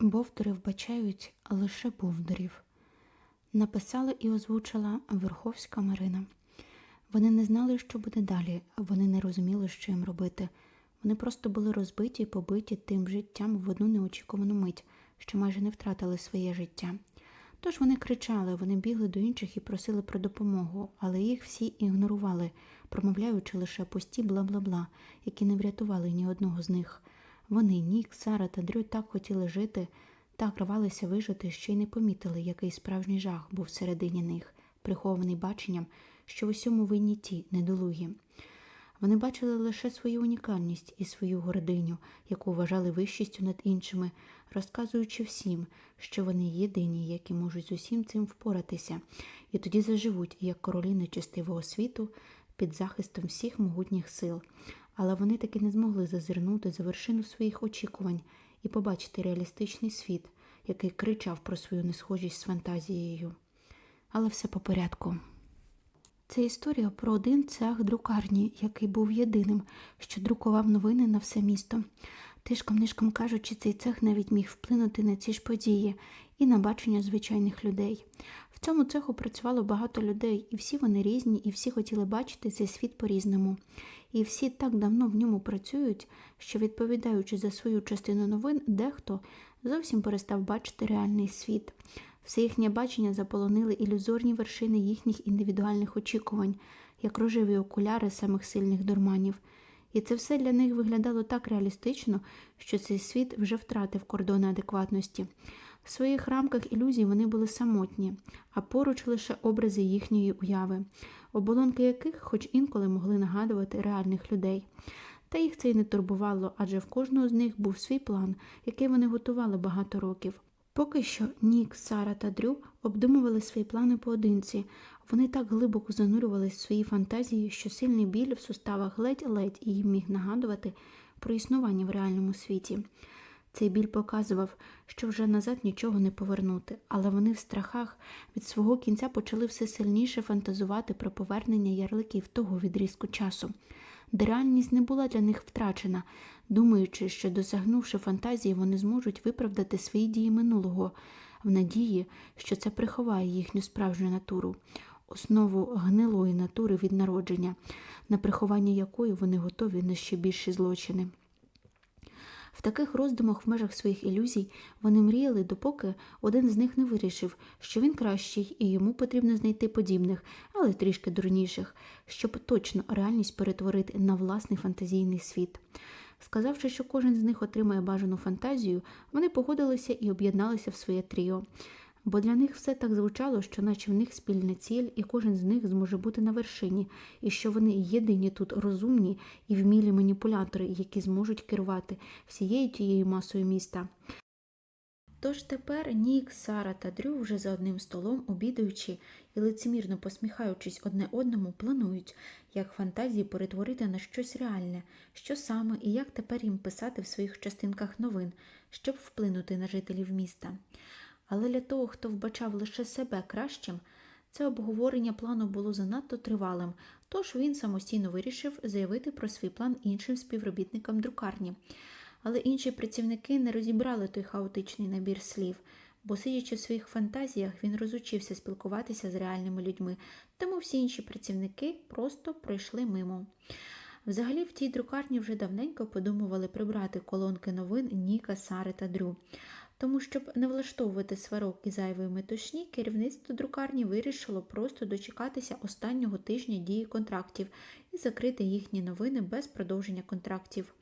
Бовдури вбачають лише бовдурів. Написала і озвучила Верховська Марина. Вони не знали, що буде далі, вони не розуміли, що їм робити. Вони просто були розбиті і побиті тим життям в одну неочікувану мить, що майже не втратили своє життя. Тож вони кричали, вони бігли до інших і просили про допомогу, але їх всі ігнорували, промовляючи лише пусті бла-бла-бла, які не врятували ні одного з них. Вони, Нік, Сара та Дрю так хотіли жити, так рвалися вижити, що й не помітили, який справжній жах був всередині них, прихований баченням, що в усьому винні ті недолугі. Вони бачили лише свою унікальність і свою гординю, яку вважали вищістю над іншими, розказуючи всім, що вони єдині, які можуть з усім цим впоратися, і тоді заживуть як королі нечистивого світу під захистом всіх могутніх сил. Але вони таки не змогли зазирнути за вершину своїх очікувань і побачити реалістичний світ, який кричав про свою несхожість з фантазією. Але все по порядку. Це історія про один цех друкарні, який був єдиним, що друкував новини на все місто. Тишком нишком кажучи, цей цех навіть міг вплинути на ці ж події і на бачення звичайних людей. В цьому цеху працювало багато людей, і всі вони різні, і всі хотіли бачити цей світ по-різному. І всі так давно в ньому працюють, що, відповідаючи за свою частину новин, дехто зовсім перестав бачити реальний світ. Все їхнє бачення заполонили ілюзорні вершини їхніх індивідуальних очікувань, як рожеві окуляри самих сильних дурманів. І це все для них виглядало так реалістично, що цей світ вже втратив кордони адекватності. В своїх рамках ілюзій вони були самотні, а поруч лише образи їхньої уяви, оболонки яких хоч інколи могли нагадувати реальних людей. Та їх це й не турбувало, адже в кожного з них був свій план, який вони готували багато років. Поки що Нік, Сара та Дрю обдумували свої плани поодинці. Вони так глибоко занурювались в свої фантазії, що сильний біль в суставах ледь-ледь їм міг нагадувати про існування в реальному світі. Цей біль показував, що вже назад нічого не повернути, але вони в страхах від свого кінця почали все сильніше фантазувати про повернення ярликів того відрізку часу, де реальність не була для них втрачена, думаючи, що досягнувши фантазії, вони зможуть виправдати свої дії минулого, в надії, що це приховає їхню справжню натуру, основу гнилої натури від народження, на приховання якої вони готові на ще більші злочини. Таких роздумах в межах своїх ілюзій вони мріяли, допоки один з них не вирішив, що він кращий і йому потрібно знайти подібних, але трішки дурніших, щоб точно реальність перетворити на власний фантазійний світ. Сказавши, що кожен з них отримає бажану фантазію, вони погодилися і об'єдналися в своє тріо. Бо для них все так звучало, що наче в них спільна ціль, і кожен з них зможе бути на вершині, і що вони єдині тут розумні і вмілі маніпулятори, які зможуть керувати всією тією масою міста. Тож тепер Нік, Сара та Дрю вже за одним столом, обідаючи і лицемірно посміхаючись одне одному, планують, як фантазії перетворити на щось реальне, що саме і як тепер їм писати в своїх частинках новин, щоб вплинути на жителів міста. Але для того, хто вбачав лише себе кращим, це обговорення плану було занадто тривалим, тож він самостійно вирішив заявити про свій план іншим співробітникам друкарні. Але інші працівники не розібрали той хаотичний набір слів, бо, сидячи в своїх фантазіях, він розучився спілкуватися з реальними людьми, тому всі інші працівники просто пройшли мимо. Взагалі, в тій друкарні вже давненько подумували прибрати колонки новин Ніка, Сари та Дрю. Тому, щоб не влаштовувати сварок і зайвої метушні, керівництво друкарні вирішило просто дочекатися останнього тижня дії контрактів і закрити їхні новини без продовження контрактів.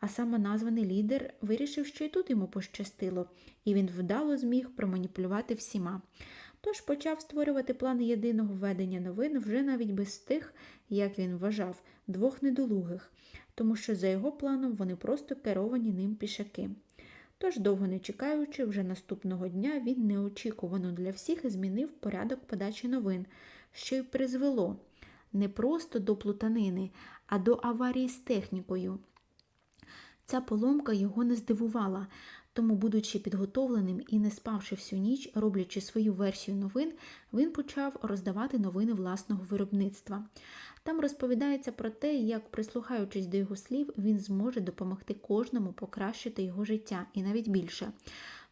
А саме названий лідер вирішив, що і тут йому пощастило, і він вдало зміг проманіпулювати всіма. Тож почав створювати план єдиного ведення новин вже навіть без тих, як він вважав, двох недолугих, тому що за його планом вони просто керовані ним пішаки. Тож, довго не чекаючи, вже наступного дня він неочікувано для всіх змінив порядок подачі новин, що й призвело не просто до плутанини, а до аварії з технікою. Ця поломка його не здивувала, Тому, будучи підготовленим і не спавши всю ніч, роблячи свою версію новин, він почав роздавати новини власного виробництва. Там розповідається про те, як, прислухаючись до його слів, він зможе допомогти кожному покращити його життя і навіть більше.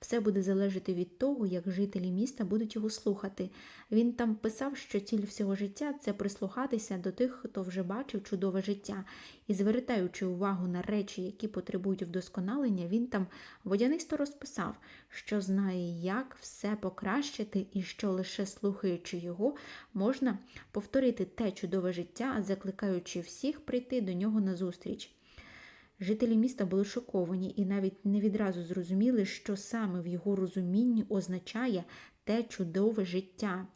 Все буде залежати від того, як жителі міста будуть його слухати. Він там писав, що ціль всього життя це прислухатися до тих, хто вже бачив чудове життя, і звертаючи увагу на речі, які потребують вдосконалення, він там водянисто розписав, що знає, як все покращити, і що лише слухаючи його, можна повторити те чудове життя, закликаючи всіх прийти до нього назустріч. Жителі міста були шоковані і навіть не відразу зрозуміли, що саме в його розумінні означає те чудове життя.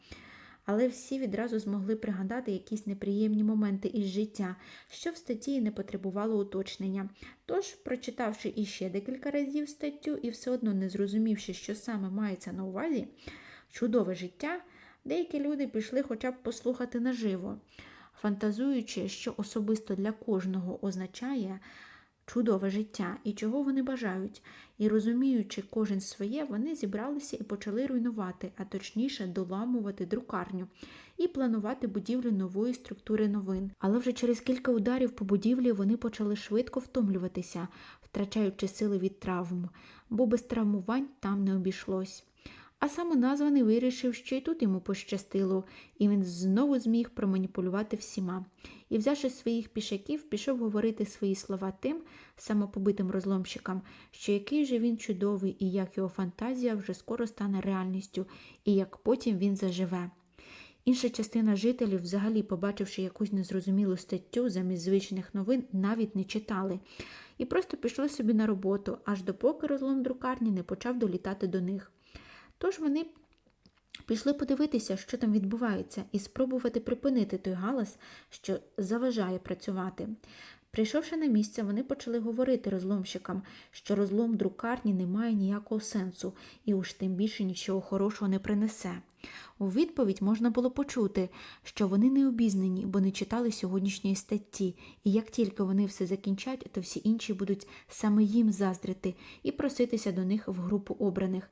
Але всі відразу змогли пригадати якісь неприємні моменти із життя, що в статті не потребувало уточнення. Тож, прочитавши іще декілька разів статтю і все одно не зрозумівши, що саме мається на увазі, чудове життя, деякі люди пішли хоча б послухати наживо, фантазуючи, що особисто для кожного означає чудове життя і чого вони бажають, і розуміючи кожен своє, вони зібралися і почали руйнувати, а точніше доламувати друкарню і планувати будівлю нової структури новин. Але вже через кілька ударів по будівлі вони почали швидко втомлюватися, втрачаючи сили від травм, бо без травмувань там не обійшлось. А самоназваний вирішив, що і тут йому пощастило, і він знову зміг проманіпулювати всіма. І, взявши своїх пішаків, пішов говорити свої слова тим самопобитим розломщикам, що який же він чудовий і як його фантазія вже скоро стане реальністю, і як потім він заживе. Інша частина жителів, взагалі, побачивши якусь незрозумілу статтю замість звичних новин, навіть не читали, і просто пішли собі на роботу, аж допоки розлом друкарні не почав долітати до них. Тож вони пішли подивитися, що там відбувається, і спробувати припинити той галас, що заважає працювати. Прийшовши на місце, вони почали говорити розломщикам, що розлом друкарні не має ніякого сенсу і уж тим більше нічого хорошого не принесе. У відповідь можна було почути, що вони не обізнані, бо не читали сьогоднішньої статті, і як тільки вони все закінчать, то всі інші будуть саме їм заздрити і проситися до них в групу обраних.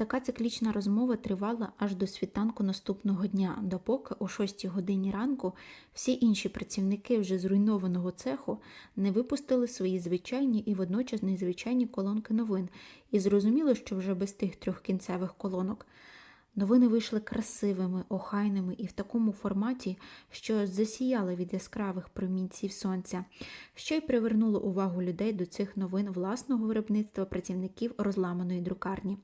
Така циклічна розмова тривала аж до світанку наступного дня, допоки о 6 годині ранку всі інші працівники вже зруйнованого цеху не випустили свої звичайні і водночас незвичайні колонки новин, і зрозуміло, що вже без тих трьох кінцевих колонок. Новини вийшли красивими, охайними і в такому форматі, що засіяли від яскравих промінців сонця, що й привернуло увагу людей до цих новин власного виробництва працівників розламаної друкарні.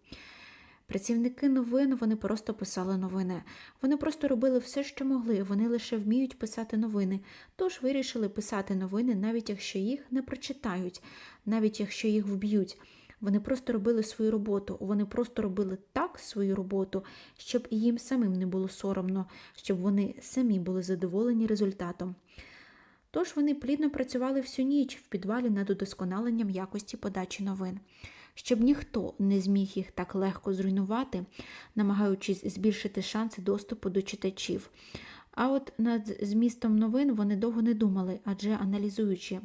Працівники новин вони просто писали новини. Вони просто робили все, що могли. Вони лише вміють писати новини. Тож вирішили писати новини, навіть якщо їх не прочитають, навіть якщо їх вб'ють. Вони просто робили свою роботу. Вони просто робили так свою роботу, щоб їм самим не було соромно, щоб вони самі були задоволені результатом. Тож вони плідно працювали всю ніч в підвалі над удосконаленням якості подачі новин щоб ніхто не зміг їх так легко зруйнувати, намагаючись збільшити шанси доступу до читачів. А от над змістом новин вони довго не думали, адже аналізуючи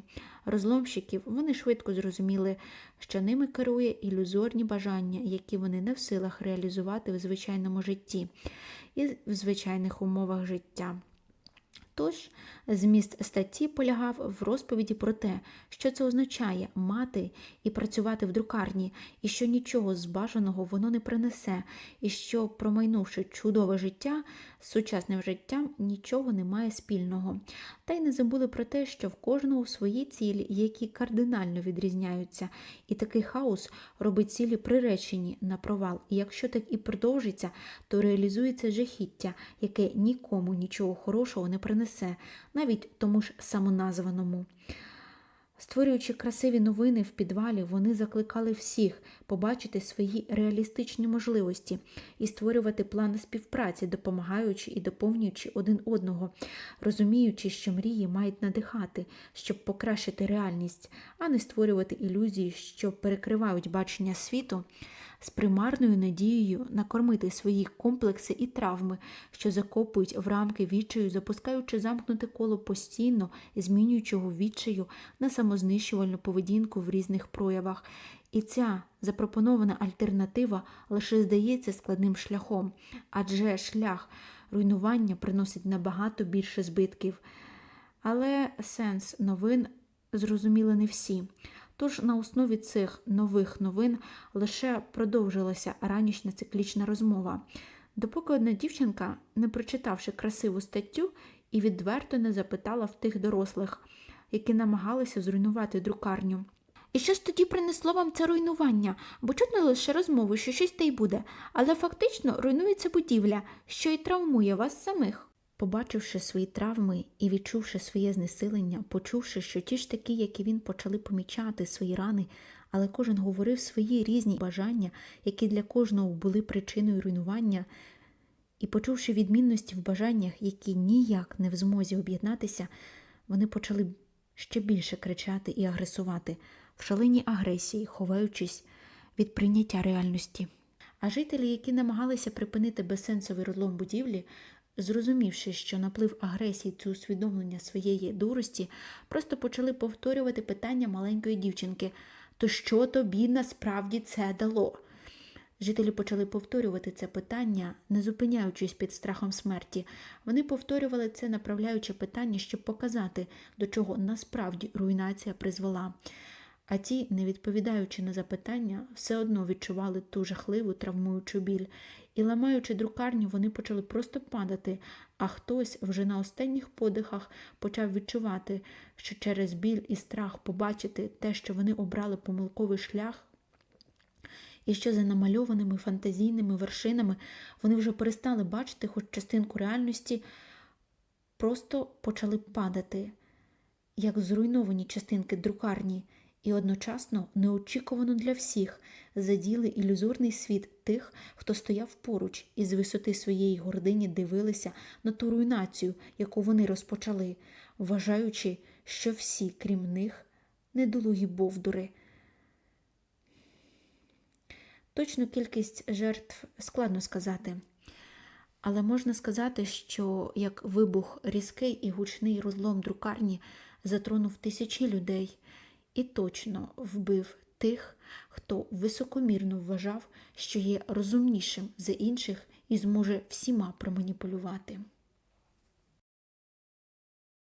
розломщиків, вони швидко зрозуміли, що ними керує ілюзорні бажання, які вони не в силах реалізувати в звичайному житті і в звичайних умовах життя. Тож, зміст статті полягав в розповіді про те, що це означає мати і працювати в друкарні, і що нічого з бажаного воно не принесе, і що, промайнувши чудове життя з сучасним життям, нічого не має спільного. Та й не забули про те, що в кожного свої цілі, які кардинально відрізняються, і такий хаос робить цілі приречені на провал. І якщо так і продовжиться, то реалізується жахіття, яке нікому нічого хорошого не принесе, навіть тому ж самоназваному. Створюючи красиві новини в підвалі, вони закликали всіх побачити свої реалістичні можливості і створювати плани співпраці, допомагаючи і доповнюючи один одного, розуміючи, що мрії мають надихати, щоб покращити реальність, а не створювати ілюзії, що перекривають бачення світу з примарною надією накормити свої комплекси і травми, що закопують в рамки відчаю, запускаючи замкнуте коло постійно, змінюючого відчаю на самознищувальну поведінку в різних проявах. І ця запропонована альтернатива лише здається складним шляхом, адже шлях руйнування приносить набагато більше збитків. Але сенс новин зрозуміли не всі. Тож на основі цих нових новин лише продовжилася ранішня циклічна розмова, допоки одна дівчинка, не прочитавши красиву статтю, і відверто не запитала в тих дорослих, які намагалися зруйнувати друкарню. І що ж тоді принесло вам це руйнування? Бо чутно лише розмови, що щось та й буде, але фактично руйнується будівля, що й травмує вас самих. Побачивши свої травми і відчувши своє знесилення, почувши, що ті ж такі, як і він, почали помічати свої рани, але кожен говорив свої різні бажання, які для кожного були причиною руйнування, і почувши відмінності в бажаннях, які ніяк не в змозі об'єднатися, вони почали ще більше кричати і агресувати в шаленій агресії, ховаючись від прийняття реальності. А жителі, які намагалися припинити безсенсовий розлом будівлі, зрозумівши, що наплив агресії це усвідомлення своєї дурості, просто почали повторювати питання маленької дівчинки: то що тобі насправді це дало? Жителі почали повторювати це питання, не зупиняючись під страхом смерті. Вони повторювали це, направляючи питання, щоб показати, до чого насправді руйнація призвела. А ті, не відповідаючи на запитання, все одно відчували ту жахливу травмуючу біль. І, ламаючи друкарню, вони почали просто падати, а хтось вже на останніх подихах почав відчувати, що через біль і страх побачити те, що вони обрали помилковий шлях, і що за намальованими фантазійними вершинами вони вже перестали бачити хоч частинку реальності, просто почали падати, як зруйновані частинки друкарні, і одночасно неочікувано для всіх заділи ілюзорний світ тих, хто стояв поруч і з висоти своєї гордині дивилися на ту руйнацію, яку вони розпочали, вважаючи, що всі, крім них, недолугі бовдури. Точну кількість жертв складно сказати. Але можна сказати, що як вибух різкий і гучний розлом друкарні затронув тисячі людей і точно вбив тих, хто високомірно вважав, що є розумнішим за інших і зможе всіма проманіпулювати.